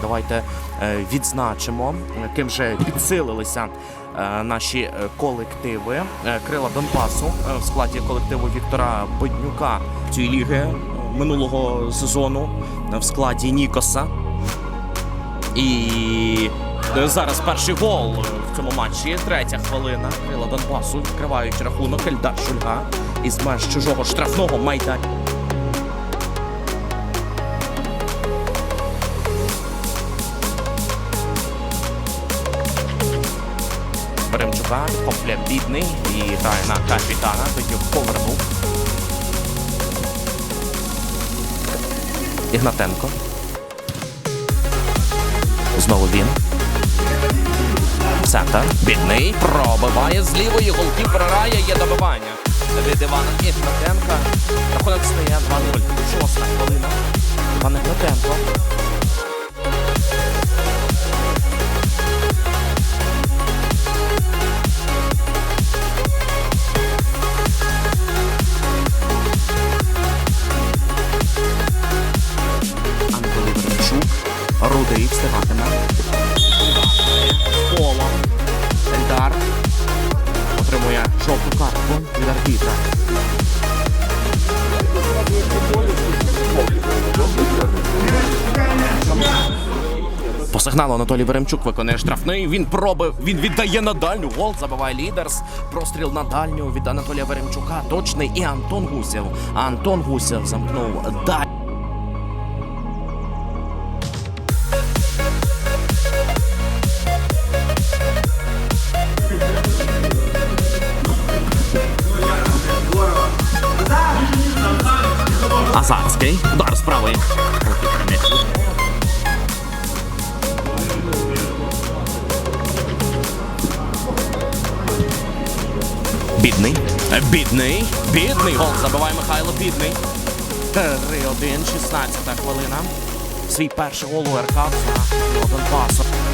давайте е, відзначимо, ким же підсилилися е, наші е, колективи. Крила Донбасу в складі колективу Віктора Боднюка цієї ліги минулого сезону в складі Нікоса. І зараз перший гол в цьому матчі. Третя хвилина. Крила Донбасу відкривають рахунок Ельдар Шульга із меж чужого штрафного майданчика. Беремчука, комплект бідний і грає на капітана. Бедюк повернув. Ігнатенко. Знову він. Центр. Бідний. Пробиває з лівої голки. Прорає. Є добивання. Від Івана Ігнатенка. Рахунок стає 2-0. Шоста хвилина. Іван Ігнатенко. Картку. По сигналу Анатолій Веремчук виконує штрафний. Він пробив, він віддає на дальню. Гол забиває лідерс. Простріл на дальню від Анатолія Веремчука. Точний і Антон Гусєв. Антон Гусєв замкнув далі. Азарський. Удар з правої. Бідний. Бідний. Бідний. Гол забиває Михайло Бідний. 3-1, 16 хвилина. Свій перший гол у РК за. Не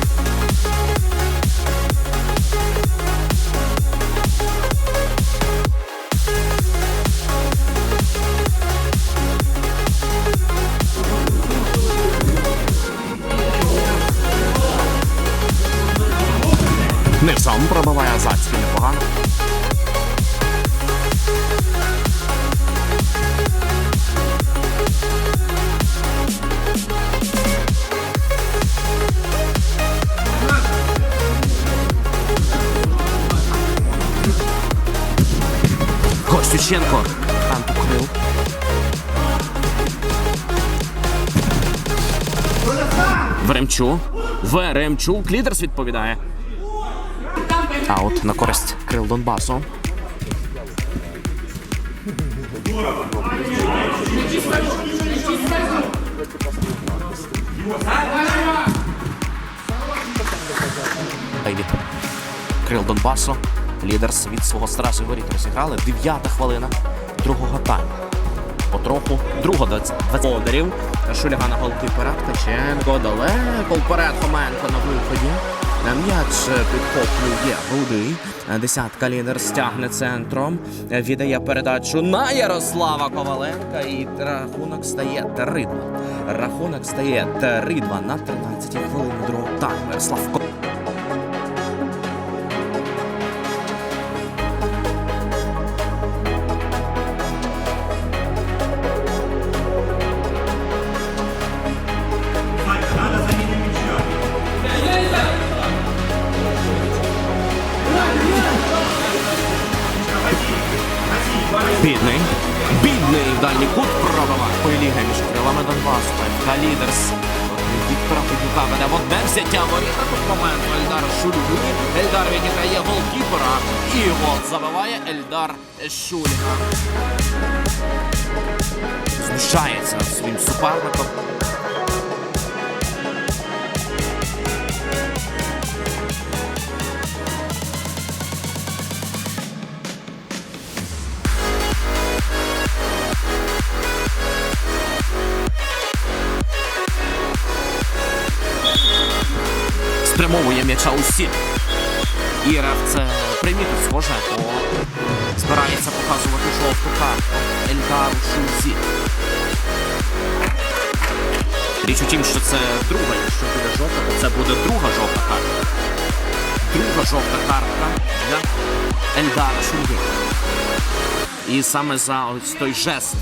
сам пробиває Азацький непогано. Костюченко. Там покрив. Веремчу. Веремчук. Лідерс відповідає. Аут на користь крил Донбасу. Та крил Донбасу. Лідерс від свого стражі воріт розіграли. Дев'ята хвилина другого тайму. Потроху другого 20 ударів. Шульга на голкіпера. Ткаченко далеко вперед. Хоменко на виході. М'яч підхоплює Рудий. Десятка лідер стягне центром. Віддає передачу на Ярослава Коваленка. І рахунок стає 3-2. Рахунок стає 3-2 на 13 хвилині другого Так, Ярослав Ко- Бідний. Бідний в дальній кут пробиває. Ліга між крилами Донбасу. ФК Лідерс. Віктора Федюка веде в одне взяття воріта. Тут момент у Ельдара Шульги. Ельдар відіграє голкіпера. І гол забиває Ельдар Шульга. Знущається своїм суперником. Спрямовує м'яча у сіт. Ірев це примітив схоже, бо збирається показувати жовту карту Ельдару Шульзі. Річ у тім, що це друга, якщо буде жовта, то це буде друга жовта картка. Друга жовта картка для Ельдара Шульги. І саме за ось той жест